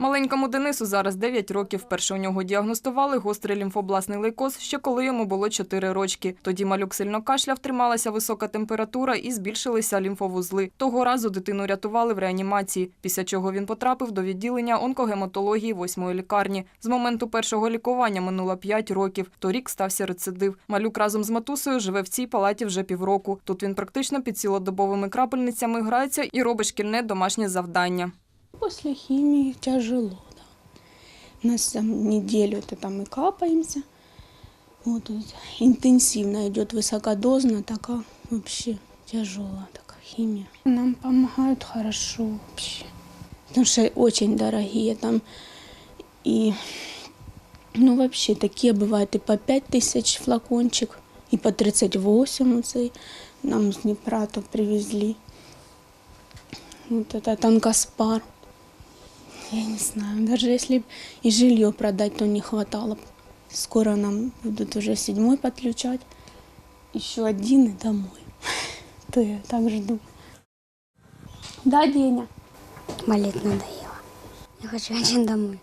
Маленькому Денису зараз 9 років. Вперше у нього діагностували гострий лімфобласний лейкоз, ще коли йому було 4 рочки. Тоді малюк сильно кашляв, трималася висока температура і збільшилися лімфовузли. Того разу дитину рятували в реанімації, після чого він потрапив до відділення онкогематології 8-ї лікарні. З моменту першого лікування минуло 5 років. Торік стався рецидив. Малюк разом з матусею живе в цій палаті вже півроку. Тут він практично під цілодобовими крапельницями грається і робить шкільне домашнє завдання. После химии тяжело, да. У нас там неделю это там и капаемся. Вот, вот интенсивно идет высокодозно, такая вообще тяжелая такая химия. Нам помогают хорошо вообще. Потому что очень дорогие там. И ну вообще такие бывают и по 5 тысяч флакончик, и по 38 вот цей нам с Днепра тут привезли. Вот это танкоспар. Я не знаю, даже если и жилье продать, то не хватало. Скоро нам будут уже седьмой подключать. Еще один и домой. То я так жду. Да, Деня? Болеть надоело. Я хочу один домой.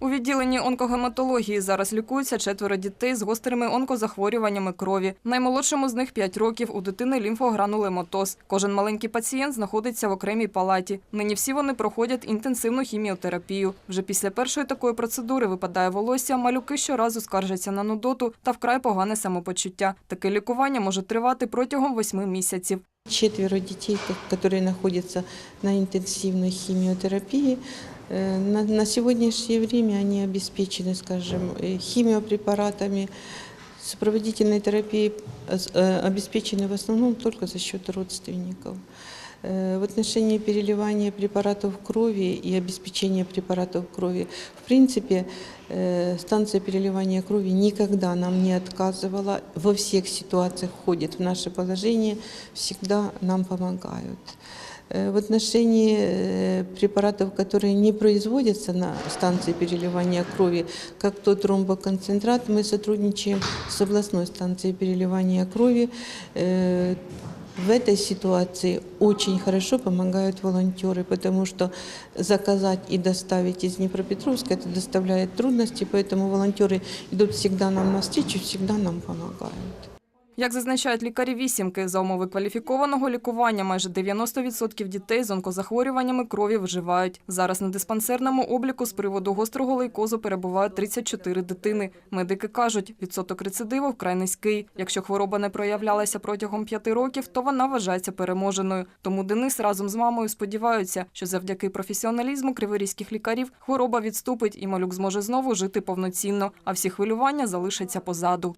У відділенні онкогематології зараз лікуються четверо дітей з гострими онкозахворюваннями крові. Наймолодшому з них 5 років, у дитини лімфогранулематоз. Кожен маленький пацієнт знаходиться в окремій палаті. Нині всі вони проходять інтенсивну хіміотерапію. Вже після першої такої процедури випадає волосся, малюки щоразу скаржаться на нудоту та вкрай погане самопочуття. Таке лікування може тривати протягом восьми місяців. Четверо детей, ко- которые находятся на интенсивной химиотерапии, э, на, на сегодняшнее время они обеспечены, скажем, э, химиопрепаратами, сопроводительной терапией э, с- э, обеспечены в основном только за счет родственников. Э, В отношении переливания препаратов крови и обеспечения препаратов крови, в принципе, э, станция переливания крови никогда нам не отказывала, во всех ситуациях входит в наше положение, всегда нам помогают. Э, В отношении э, препаратов, которые не производятся на станции переливания крови, как тот ромбоконцентрат, мы сотрудничаем с областной станцией переливания крови. Э, В этой ситуации очень хорошо помогают волонтеры, потому что заказать и доставить из Днепропетровска это доставляет трудности, поэтому волонтеры идут всегда нам навстречу, всегда нам помогают. Як зазначають лікарі вісімки, за умови кваліфікованого лікування майже 90% дітей з онкозахворюваннями крові виживають. Зараз на диспансерному обліку з приводу гострого лейкозу перебувають 34 дитини. Медики кажуть, відсоток рецидиву вкрай низький. Якщо хвороба не проявлялася протягом п'яти років, то вона вважається переможеною. Тому Денис разом з мамою сподіваються, що завдяки професіоналізму криворізьких лікарів хвороба відступить і малюк зможе знову жити повноцінно, а всі хвилювання залишаться позаду.